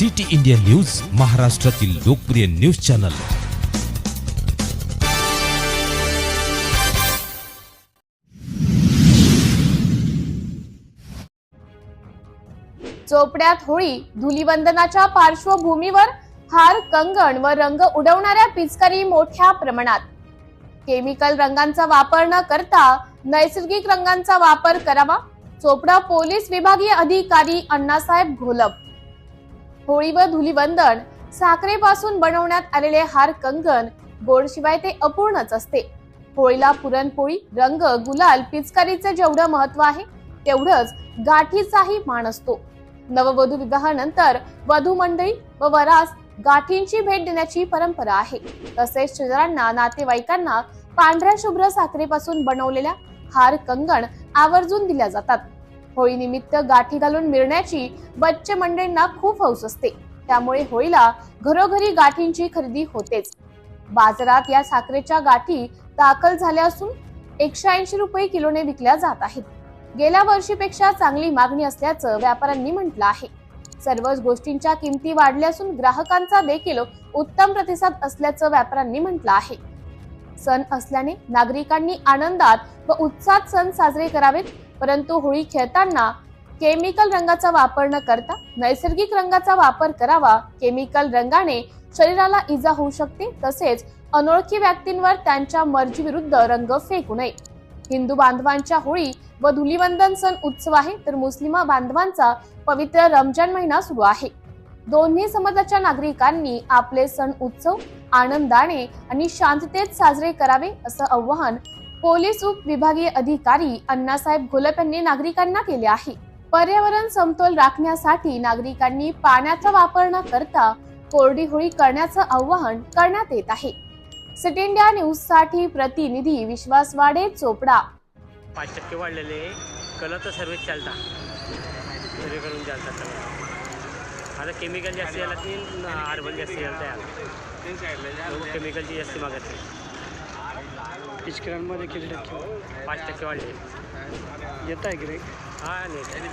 City India news महाराष्ट्रातील लोकप्रिय news channel. चोपड्यात होळी धुलीवंदनाच्या पार्श्वभूमीवर हार कंगण व रंग उडवणाऱ्या पिचकारी मोठ्या प्रमाणात. केमिकल रंगांचा वापर न करता नैसर्गिक रंगांचा वापर करावा चोपडा पोलीस विभागीय अधिकारी अण्णासाहेब घोलप. होळी व धुलीवंदन साखरेपासून बनवण्यात आलेले हार कंगण गोडशिवाय ते अपूर्णच असते. होळीला पुरणपोळी रंग गुलाल पिचकारीचं जेवढं महत्त्व आहे तेवढंच गाठीचाही मान असतो. नववधू विवाहानंतर वधू मंडळी व वरास गाठींची भेट देण्याची परंपरा आहे. तसेच शेजाऱ्यांना नातेवाईकांना पांढऱ्या शुभ्र साखरेपासून बनवलेल्या हार कंगण आवर्जून दिल्या जातात. होळी निमित्त गाठी घालून मिळण्याची बच्चे मंडळींना खूप हौस असते. त्यामुळे होळीला घरोघरी गाठींची खरेदी होतेच. बाजारात या साखरेच्या गाठी दाखल झाल्या असून एकशे ऐंशी रुपये किलोने विकल्या जात आहेत. गेल्या वर्षीपेक्षा चांगली मागणी असल्याचं व्यापाऱ्यांनी म्हटलं आहे. सर्वच गोष्टींच्या किमती वाढल्या असून ग्राहकांचा देखील उत्तम प्रतिसाद असल्याचं व्यापाऱ्यांनी म्हटलं आहे. सण असल्याने नागरिकांनी आनंदात व उत्साहात सण साजरे करावेत परंतु होळी खेळताना केमिकल रंगाचा वापर न करता नैसर्गिक रंगाचा वापर करावा. केमिकल रंगाने शरीराला इजा होऊ शकते तसेच अनोळखी व्यक्तींवर त्यांच्या मर्जीविरुद्ध रंग फेकू नये. हिंदू बांधवांच्या होळी व धुलीवंदन सण उत्सव आहे तर मुस्लिम बांधवांचा पवित्र रमजान महिना सुरू आहे. दोन्ही समाजाच्या नागरिकांनी आपले सण उत्सव आनंदाने आणि शांततेत साजरे करावे असं आव्हान पोलीस उप विभागीय अधिकारी अण्णासाहेब घोलप यांनी नागरिकांना केले आहे. पर्यावरण समतोल राखण्यासाठी नागरिकांनी पाण्याचा वापर न करता कोरडी होळी करण्याचं आवाहन करण्यात येत आहे. सिटी इंडिया न्यूजसाठी प्रतिनिधी विश्वास वाडे चोपडा. पाच टक्के वाढलेले कलर तर सर्वच चालता. सर्वेकडून चालतात सगळं. आता केमिकल जास्त याला की आर्बन जास्त यायला तयार. केमिकलची जास्त मागत नाही पिचकरांमध्ये किती टक्के पाच टक्के वाढले. येत आहे गिरे हा नाही